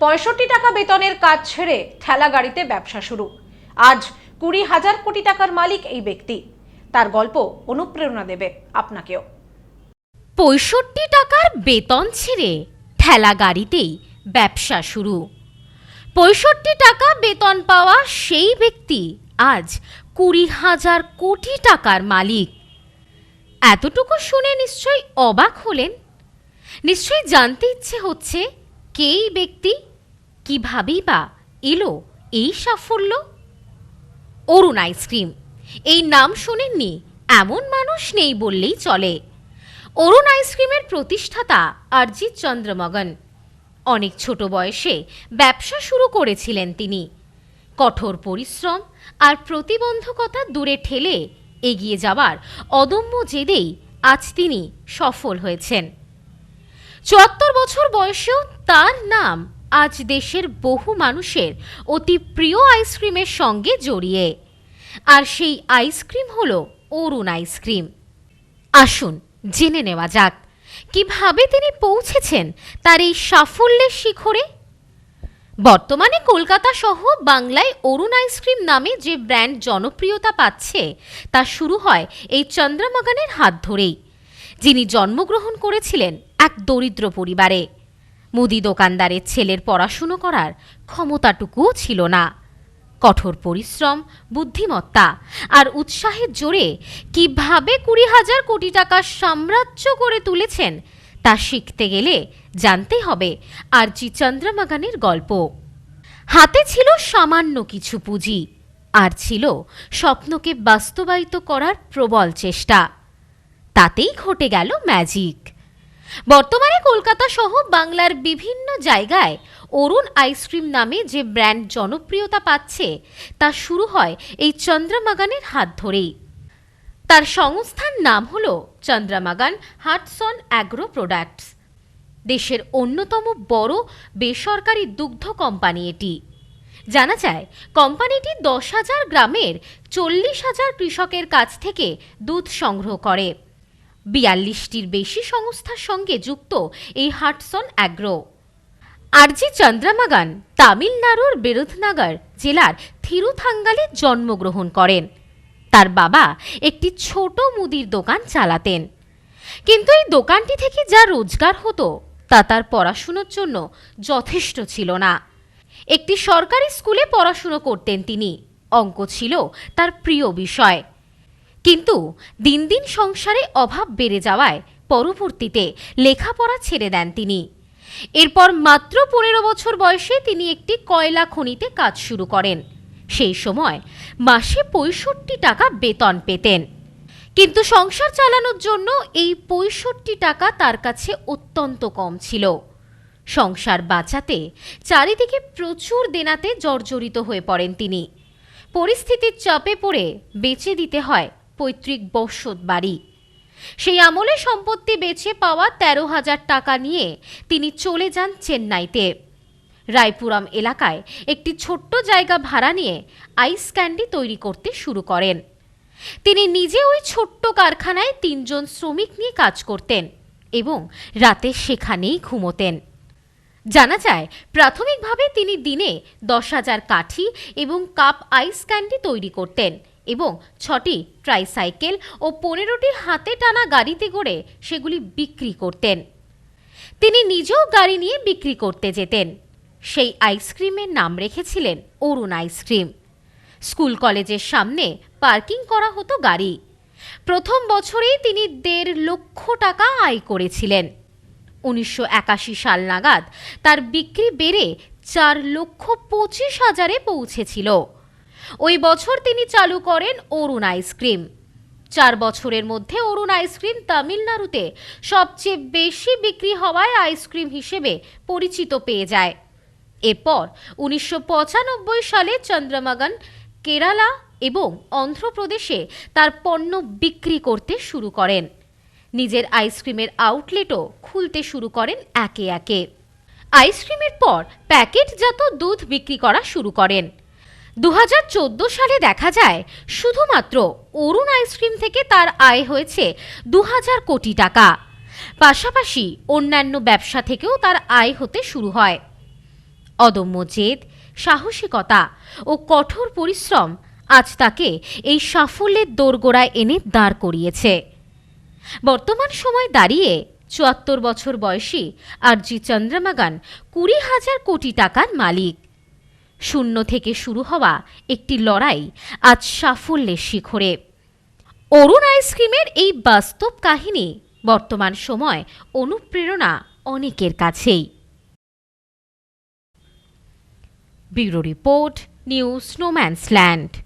পঁয়ষট্টি টাকা বেতনের কাজ ছেড়ে ঠেলা গাড়িতে ব্যবসা শুরু। আজ কুড়ি হাজার কোটি টাকার মালিক এই ব্যক্তি। তার গল্প অনুপ্রেরণা দেবে আপনাকেও। পঁয়ষট্টি টাকার বেতন ছেড়ে ঠেলা গাড়িতেই ব্যবসা শুরু। পঁয়ষট্টি টাকা বেতন পাওয়া সেই ব্যক্তি আজ কুড়ি হাজার কোটি টাকার মালিক। এতটুকু শুনে নিশ্চয়ই অবাক হলেন? নিশ্চয়ই জানতে ইচ্ছে হচ্ছে কে এই ব্যক্তি? কিভাবেই বা এলো এই সাফল্য? অরুণ আইসক্রিম এই নাম শোনেননি, এমন মানুষ নেই বললেই চলে। অরুণ আইসক্রিমের প্রতিষ্ঠাতা অরিজিৎ চন্দ্রমগন, অনেক ছোট বয়সে ব্যবসা শুরু করেছিলেন তিনি। কঠোর পরিশ্রম আর প্রতিবন্ধকতা দূরে ঠেলে এগিয়ে যাবার অদম্য জেদেই আজ তিনি সফল হয়েছেন। চুয়াত্তর বছর বয়সেও তার নাম আজ দেশের বহু মানুষের অতি প্রিয় আইসক্রিমের সঙ্গে জড়িয়ে। আর সেই আইসক্রিম হল অরুণ আইসক্রিম। আসুন, জেনে নেওয়া যাক, কীভাবে তিনি পৌঁছেছেন তার এই সাফল্যের শিখরে? বর্তমানে কলকাতা সহ বাংলায় অরুণ আইসক্রিম নামে যে ব্র্যান্ড জনপ্রিয়তা পাচ্ছে, তা শুরু হয় এই চন্দ্রমগানের হাত ধরেই, যিনি জন্মগ্রহণ করেছিলেন এক দরিদ্র পরিবারে। মুদি দোকানদারের ছেলের পড়াশুনো করার ক্ষমতাটুকুও ছিল না। কঠোর পরিশ্রম, বুদ্ধিমত্তা আর উৎসাহের জোরে কীভাবে কুড়ি হাজার কোটি টাকার সাম্রাজ্য করে তুলেছেন, তা শিখতে গেলে জানতে হবে আর জি চন্দ্রমাগানের গল্প। হাতে ছিল সামান্য কিছু পুঁজি, আর ছিল স্বপ্নকে বাস্তবায়িত করার প্রবল চেষ্টা। তাতেই ঘটে গেল ম্যাজিক বর্তমানে কলকাতা সহ বাংলার বিভিন্ন জায়গায় অরুণ আইসক্রিম নামে যে ব্র্যান্ড জনপ্রিয়তা পাচ্ছে, তা শুরু হয় এই চন্দ্রমাগানের হাত ধরেই। তার সংস্থার নাম হল চন্দ্রমাগান হাটসন অ্যাগ্রো প্রোডাক্টস। দেশের অন্যতম বড় বেসরকারি দুগ্ধ কোম্পানি এটি। জানা যায়, কোম্পানিটি দশ হাজার গ্রামের চল্লিশ হাজার কৃষকের কাছ থেকে দুধ সংগ্রহ করে। বিয়াল্লিশটির বেশি সংস্থার সঙ্গে যুক্ত এই হাটসন অ্যাগ্রো। আরজি চন্দ্রমাগান, তামিলনাড়ুর বিরুধনগর জেলার থিরুথাঙ্গালে জন্মগ্রহণ করেন। তার বাবা একটি ছোট মুদির দোকান চালাতেন। কিন্তু এই দোকানটি থেকে যা রোজগার হতো, তা তার পড়াশুনোর জন্য যথেষ্ট ছিল না। একটি সরকারি স্কুলে পড়াশুনো করতেন তিনি। অঙ্ক ছিল তার প্রিয় বিষয়। কিন্তু দিন দিন সংসারে অভাব বেড়ে যাওয়ায় পরবর্তীতে লেখাপড়া ছেড়ে দেন তিনি। এরপর মাত্র পনেরো বছর বয়সে তিনি একটি কয়লা খনিতে কাজ শুরু করেন। সেই সময় মাসে পঁয়ষট্টি টাকা বেতন পেতেন। কিন্তু সংসার চালানোর জন্য এই পঁয়ষট্টি টাকা তার কাছে অত্যন্ত কম ছিল। সংসার বাঁচাতে চারিদিকে প্রচুর দেনাতে জর্জরিত হয়ে পড়েন তিনি। পরিস্থিতির চাপে পড়ে বেচে দিতে হয় পৈতৃক বসত বাড়ি। সেই আমলে সম্পত্তি বেচে পাওয়া তেরো হাজার টাকা নিয়ে তিনি চলে যান চেন্নাইতে। রায়পুরম এলাকায় একটি ছোট্ট জায়গা ভাড়া নিয়ে আইস ক্যান্ডি তৈরি করতে শুরু করেন। তিনি নিজে ওই ছোট্ট কারখানায় তিনজন শ্রমিক নিয়ে কাজ করতেন এবং রাতে সেখানেই ঘুমোতেন। জানা যায়, প্রাথমিকভাবে তিনি দিনে দশ হাজার কাঠি এবং কাপ আইস ক্যান্ডি তৈরি করতেন। এবং ছটি ট্রাইসাইকেল ও পনেরোটি হাতে টানা গাড়িতে করে সেগুলি বিক্রি করতেন। তিনি নিজেও গাড়ি নিয়ে বিক্রি করতে যেতেন। সেই আইসক্রিমের নাম রেখেছিলেন অরুণ আইসক্রিম। স্কুল কলেজের সামনে পার্কিং করা হতো গাড়ি। প্রথম বছরেই তিনি দেড় লক্ষ টাকা আয় করেছিলেন। উনিশশো একাশি সাল নাগাদ তার বিক্রি বেড়ে চার লক্ষ পঁচিশ হাজারে পৌঁছেছিল। ওই বছর তিনি চালু করেন অরুণ আইসক্রিম চার বছরের মধ্যে অরুণ আইসক্রিম তামিলনাড়ুতে সবচেয়ে বেশি বিক্রি হওয়ায় আইসক্রিম হিসেবে পরিচিত পেয়ে যায়। এরপর উনিশশো পঁচানব্বই সালে চন্দ্রমাগান কেরালা এবং অন্ধ্রপ্রদেশে তার পণ্য বিক্রি করতে শুরু করেন। নিজের আইসক্রিমের আউটলেটও খুলতে শুরু করেন একে একে। আইসক্রিমের পর প্যাকেটজাত দুধ বিক্রি করা শুরু করেন। দু হাজার চোদ্দ সালে দেখা যায়, শুধুমাত্র অরুণ আইসক্রিম থেকে তার আয় হয়েছে দু হাজার কোটি টাকা। পাশাপাশি অন্যান্য ব্যবসা থেকেও তার আয় হতে শুরু হয়। অদম্য জেদ, সাহসিকতা ও কঠোর পরিশ্রম আজ তাকে এই সাফল্যের দোরগোড়ায় এনে দাঁড় করিয়েছে। বর্তমান সময় দাঁড়িয়ে চুয়াত্তর বছর বয়সী আরজি চন্দ্রমাগান কুড়ি হাজার কোটি টাকার মালিক। শূন্য থেকে শুরু হওয়া একটি লড়াই আজ সাফল্যের শিখরে। অরুণ আইসক্রিমের এই বাস্তব কাহিনী বর্তমান সময় অনুপ্রেরণা অনেকের কাছেই। Bureau report new snowman's land